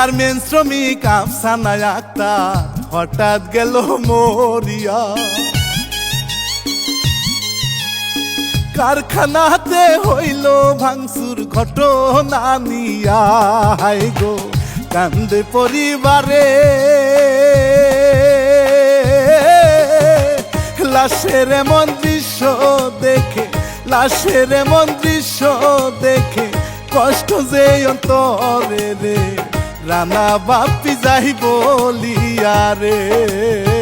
Garments শ্রমিক আফসানা আক্তার, হঠাৎ গেল মরিয়া। কারখানাতে হইল ভাঙচুর ঘটনা নিয়া হাই গো, কান্দে পরিবারে। লাশের এমন দৃশ্য দেখে, লাশের এমন দৃশ্য দেখে, কষ্ট যে অন্তরে রে। রানা বাপি যাই বলিয়া রে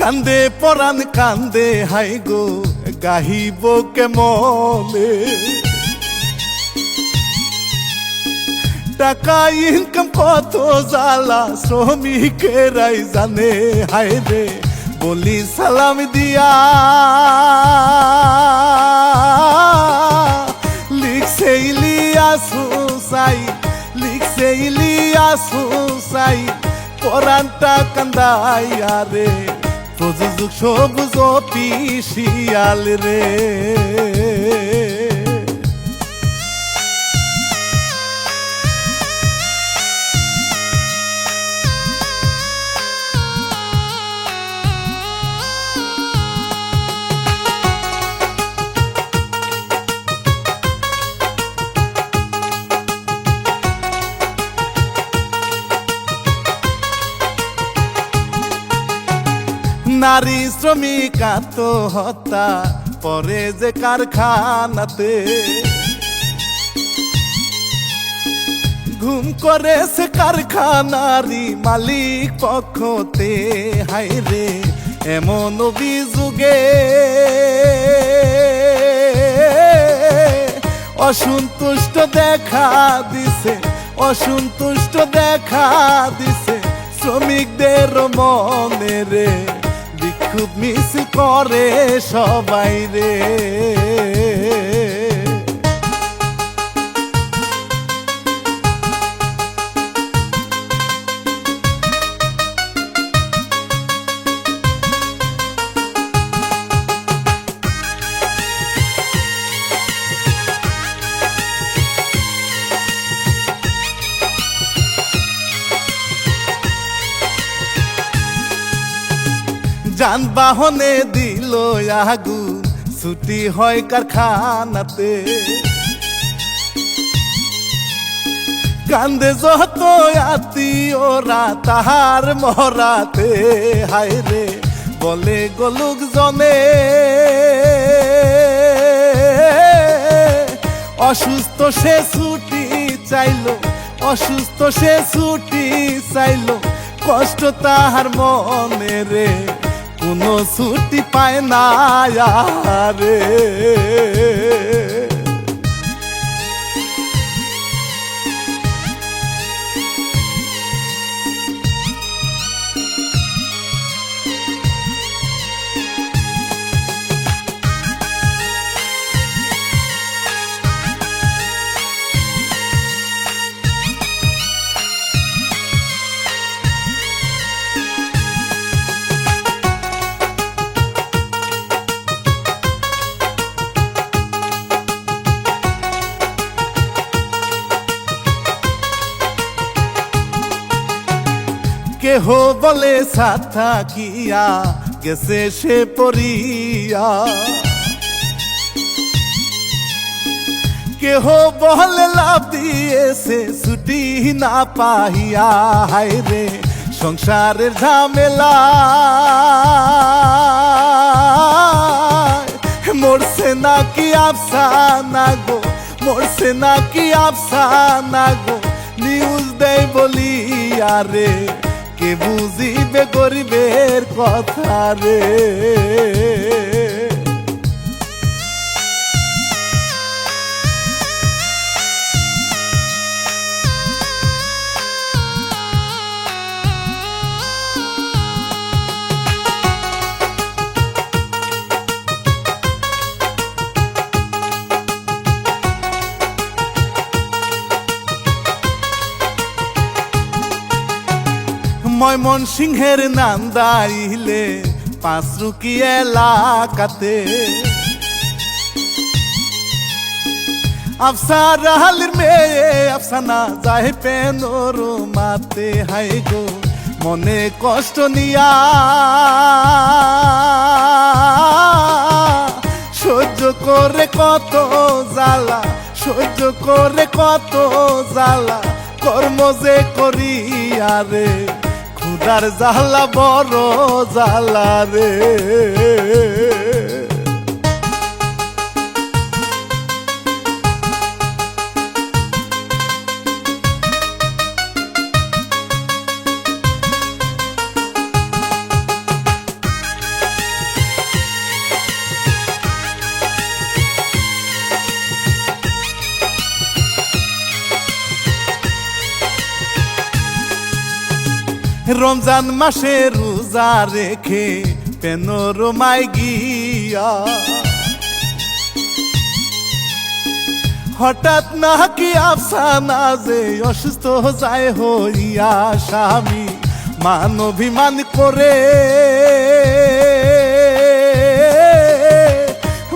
কান্দে, পরাণ কান্দে হাই গো, গাহিব কেমনে? টাকা ইনকাম কত জ্বালা, শ্রমিকেরাই জানে, হায় রে, বলি সালাম দিয়া। লিখছে ইলিয়াস হুসাই লিখছে ইলিয়াস হুসাই পরানটা কান্দাইয়া রে। প্রযোজক সবুজ পিসিয়াল রে। নারী শ্রমিক আত্মহত্যা পরে যে কারখানাতে। ঘুম করে সে কারখানারি মালিক পক্ষতে। হাই রে, এমন অভিযোগে অসন্তুষ্ট দেখা দিছে, অসন্তুষ্ট দেখা দিছে শ্রমিকদের মনে রে। বিক্ষোভ মিস করে সবাই রে। যানবাহনে দিল আগুন। ছুটি হয় কারখানাতে। কান্দে যত আত্মীয়রা, তাহার মরাতে হায় রে, বলে গলুক জনে অসুস্থ সে ছুটি চাইল, অসুস্থ সে ছুটি চাইলো। কষ্ট তাহার মনে রে। কোনো ছুটি পায় না রে কেহ বলে সাথা কিয়া, গেছে সে পরিয়া। কেহ বলে লাভ দিয়েছে ছুটি না পাহিয়া, হায় রে, সংসারের ঝামেলা। মরছে নাকি আফসানা গো, মরছে নাকি আফসানা গো নিউজ দেয় বলি আরে কে বুঝিবে গরিবের কথা রে? ময়মন সিংহের নাম দাইলে পাঁচ রুকি এলাকাতে। আফসার হালির মেয়ে, আফসানা যায় পেনর মাতে হাই গো, মনে কষ্ট নিয়া। সহ্য করে কত জ্বালা, সহ্য করে কত জ্বালা, কর্ম যে করি আরে খুদার জালা বড় জালা রে। রমজান মাসে রোজা রেখে পেনোরমাই গিয়া। হঠাৎ নাকি আফসানা যে অসুস্থ যায় হইয়া স্বামী, মান অভিমান করে।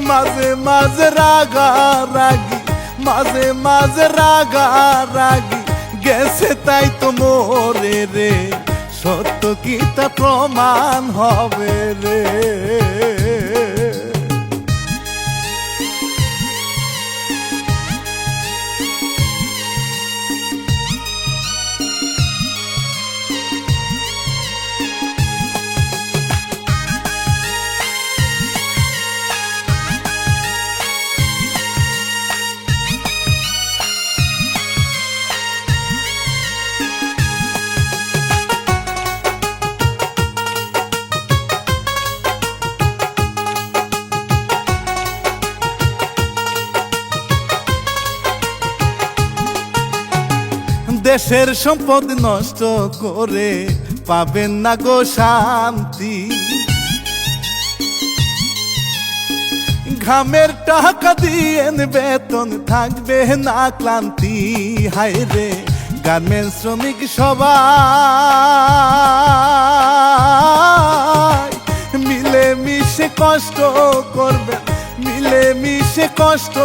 মাঝে মাঝে রাগা রাগি মাঝে মাঝে রাগা রাগি গেছে তাই তো মোরে রে। সত্য কি তা প্রমাণ হবে রে? দেশের সম্পদ নষ্ট করে পাবেন না গো শান্তি। ঘামের টাকা দিয়ে বেতন থাকবে না ক্লান্তি। হায় রে গার্মেন্টস শ্রমিক সবাই। মিলে মিশে কষ্ট করবেন মিলে মিশে কষ্ট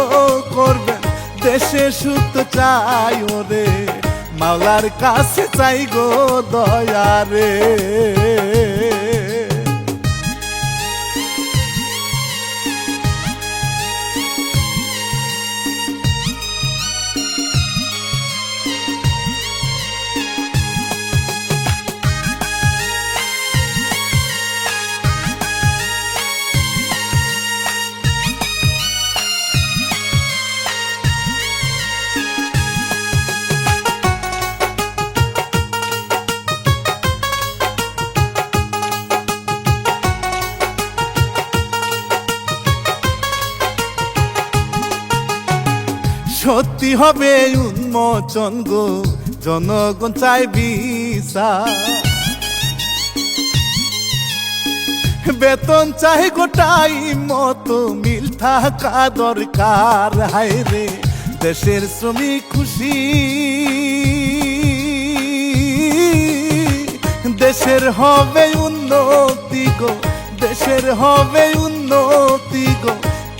করবেন। দেশে সুত চাই ওরে। মাওলার কাছে চাই গো দয়া সত্যি হবে, উন্মোচন গো। জনগণ চাই বিসা বেতন চাই গোটাই মতো, মিল থাকা দরকার, হায় রে। দেশের শ্রমিক খুশি। দেশের হবে উন্নতি গো, দেশের হবে উন্নতি গো।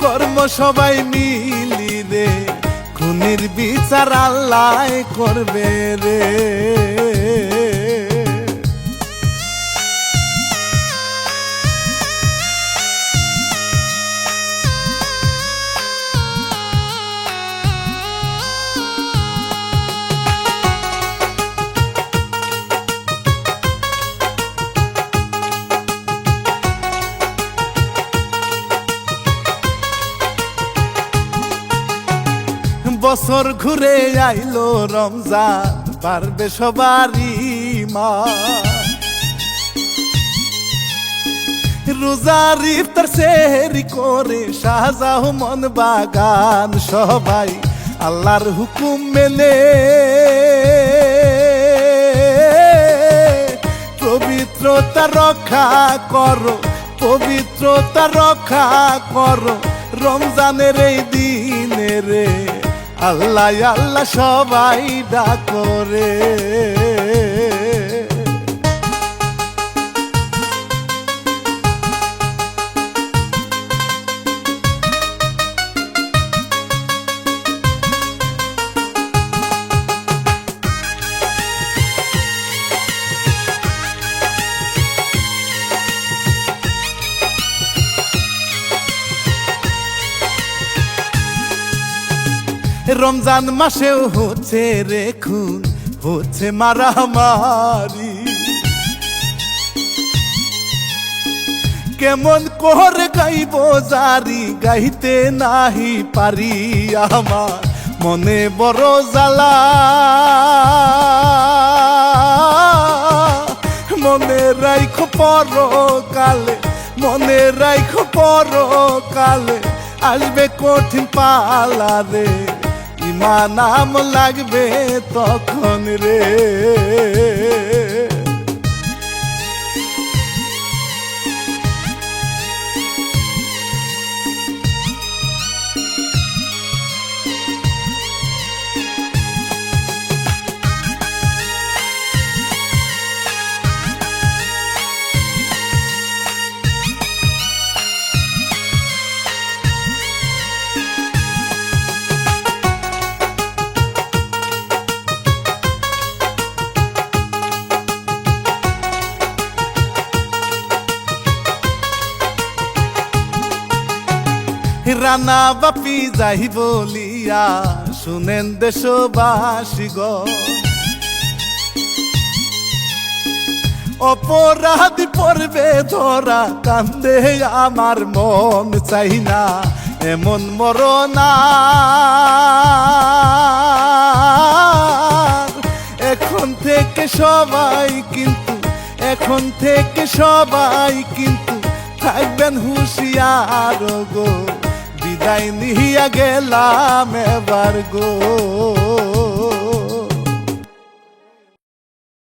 কর্ম সবাই মিলি রে খুনির বিচার আল্লাহ করবে রে। বছর ঘুরে আইলো রমজান পারবে সবারই মা রোজার ইফতার সেহরি করে শাহজাহ মন বাগান সবাই আল্লাহর হুকুম মেনে। পবিত্রতা রক্ষা করো, পবিত্রতা রক্ষা করো রমজানের এই দিনে রে। আল্লাহ আল্লাহ সবাই ডাকরে রমজান মাসেও হচ্ছে রে খুন, হচ্ছে মারামারি। কেমন করে গাইব জারি, গাইতে নাহি পারি আমার, মনে বড় জ্বালা। মনে রাইখ পর কালে মনে রাইখ পর কালে আসবে কঠিন পালা রে। ইমান নাম লাগবে তখন রে। রানা বাপি যাই বলিয়া, শুনেন দেশবাসী গ। অপরাধী পড়বে ধরা কান্দে আমার মন চাই না, এমন মরনা এখন থেকে সবাই কিন্তু, এখন থেকে সবাই কিন্তু থাকবেন হুঁশিয়ার গো। জায়গায় নিহিয়া গেলাম এবার গো।